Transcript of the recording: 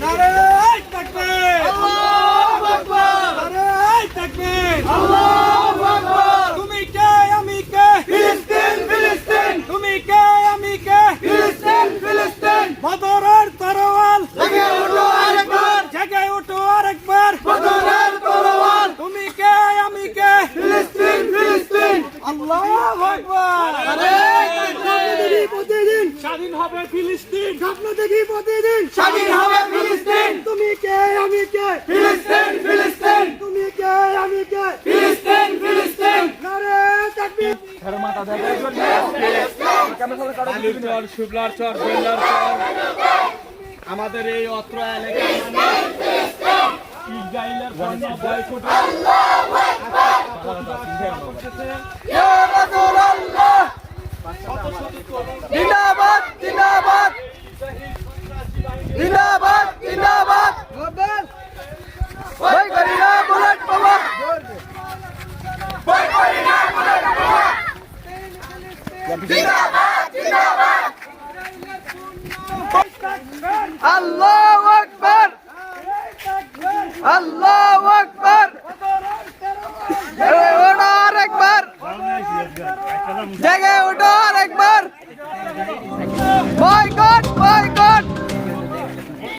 नारायण तकबीर স্বাধীন হবে ফিলিস্তিন। স্বপ্ন দেখি প্রতিদিন স্বাধীন হবে ফিলিস্তিন। তুমি কে? আমি কে? ফিলিস্তিন ফিলিস্তিন। তুমি কে? আমি কে? ফিলিস্তিন ফিলিস্তিন। নারে তাকবীর। আলুর চর শুভলার চর বেল্লার চর। আমাদের এই অত্র এলাকার ইসরায়েলের বয়কট ইয়া রাসূলুল্লাহ আল্লাহ আকবর। আল্লাহ আকবর। ওঠো আর একবার। জেগে ওঠো আর একবার।